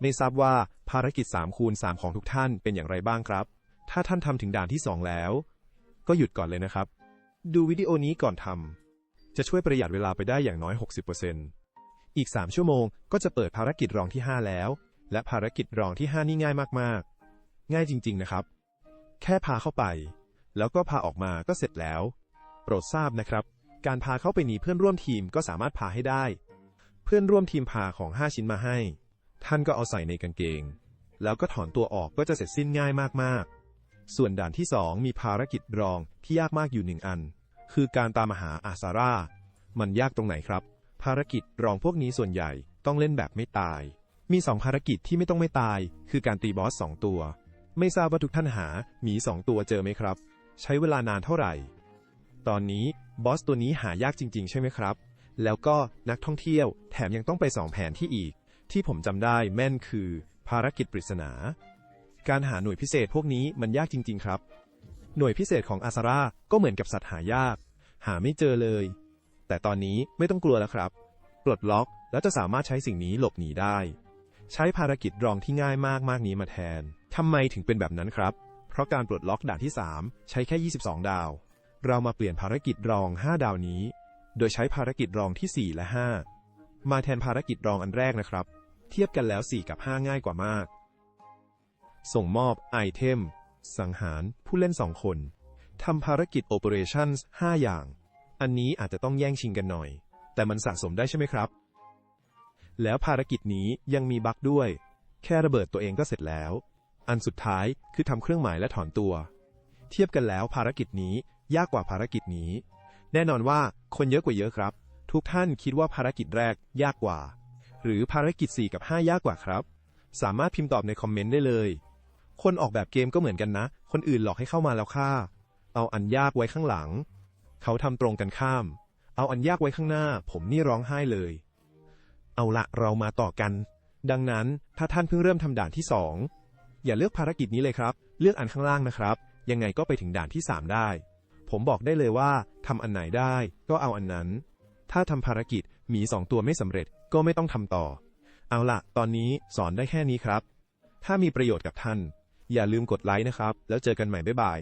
ไม่ทราบว่าภารกิจ3คูณ3ของทุกท่านเป็นอย่างไรบ้างครับ ถ้าท่านทำถึงด่านที่ 2 แล้ว ก็หยุดก่อนเลยนะครับ ดูวิดีโอนี้ก่อนทำจะช่วยประหยัดเวลาไปได้อย่างน้อย 60%อีก 3 ชั่วโมงก็จะเปิดภารกิจรองที่ 5 แล้ว และภารกิจรองที่ 5 นี่ง่ายมากๆ ง่ายจริง ๆ นะครับ แค่พาเข้าไป แล้วก็พาออกมาก็เสร็จแล้ว โปรดทราบนะครับ การพาเข้าไปหนีเพื่อนร่วมทีมก็สามารถพาให้ได้ เพื่อนร่วมทีมพาของ 5 ชิ้นมาให้ ท่านก็เอาใส่ในกางเกง แล้วก็ถอนตัวออกก็จะเสร็จสิ้นง่ายมากๆ ส่วนด่านที่ 2 มีภารกิจรองที่ยากมากอยู่หนึ่งอัน คือการตามหาอาซาร่า มันยากตรงไหนครับ ภารกิจรองพวกนี้ส่วนใหญ่ต้องเล่นแบบไม่ตาย มี 2 ภารกิจที่ไม่ต้องไม่ตาย คือการตีบอส 2 ตัว ไม่ทราบว่าทุกท่านหาหมี 2 ตัวเจอไหมครับ ใช้เวลานานเท่าไหร่ ตอนนี้บอสตัวนี้หายากจริง ๆ ใช่ไหมครับ แล้วก็นักท่องเที่ยวแถมยังต้องไปสองแผนที่อีก ที่ผมจำได้แม่นคือ ภารกิจปริศนา การหาหน่วยพิเศษพวกนี้มันยากจริง ๆ ครับ หน่วยพิเศษของอาซาร่าก็เหมือนกับสัตว์หายาก หาไม่เจอเลย แต่ตอนนี้ไม่ต้องกลัวแล้วครับปลดล็อกแล้วจะสามารถใช้สิ่งนี้หลบหนีได้ ใช้ภารกิจรองที่ง่ายมากมากๆนี้มาแทนทำไมถึงเป็นแบบนั้นครับ เพราะการปลดล็อกด่านที่ 3 ใช้แค่ 22 ดาว เรามาเปลี่ยนภารกิจรอง 5 ดาวนี้ โดยใช้ภารกิจรองที่ 4 และ 5 มาแทนภารกิจรองอันแรกนะครับ เทียบกันแล้ว 4 กับ 5 ง่ายกว่ามาก ส่งมอบไอเทม สังหาร ผู้เล่น 2 คนทำภารกิจ Operations 5 อย่าง อันนี้อาจจะต้องแย่งชิงกันหน่อย แต่มันสะสมได้ใช่ไหมครับ แล้วภารกิจนี้ยังมีบั๊กด้วย แค่ระเบิดตัวเองก็เสร็จแล้ว อันสุดท้ายคือทำเครื่องหมายและถอนตัว เทียบกันแล้วภารกิจนี้ยากกว่าภารกิจนี้ แน่นอนว่าคนเยอะกว่าเยอะครับ ทุกท่านคิดว่าภารกิจแรกยากกว่า หรือภารกิจ 4 กับ 5 ยากกว่าครับ สามารถพิมพ์ตอบในคอมเมนต์ได้เลย คนออกแบบเกมก็เหมือนกันนะ คนอื่นหลอกให้เข้ามาแล้วค่า เอาอันยากไว้ข้างหลัง เขาทำตรงกันข้าม เอาอันยากไว้ข้างหน้า ผมนี่ร้องไห้เลย เอาละเรามาต่อกัน ดังนั้นถ้าท่านเพิ่งเริ่มทำด่านที่ 2 อย่าเลือกภารกิจนี้เลยครับ เลือกอันข้างล่างนะครับ ยังไงก็ไปถึงด่านที่ 3 ได้ ผมบอกได้เลยว่าทำอันไหนได้ก็เอาอันนั้น ถ้าทำภารกิจหมีสองตัวไม่สำเร็จก็ไม่ต้องทำต่อ เอาละตอนนี้สอนได้แค่นี้ครับ ถ้ามีประโยชน์กับท่าน อย่าลืมกดไลค์นะครับ แล้วเจอกันใหม่บ๊ายบาย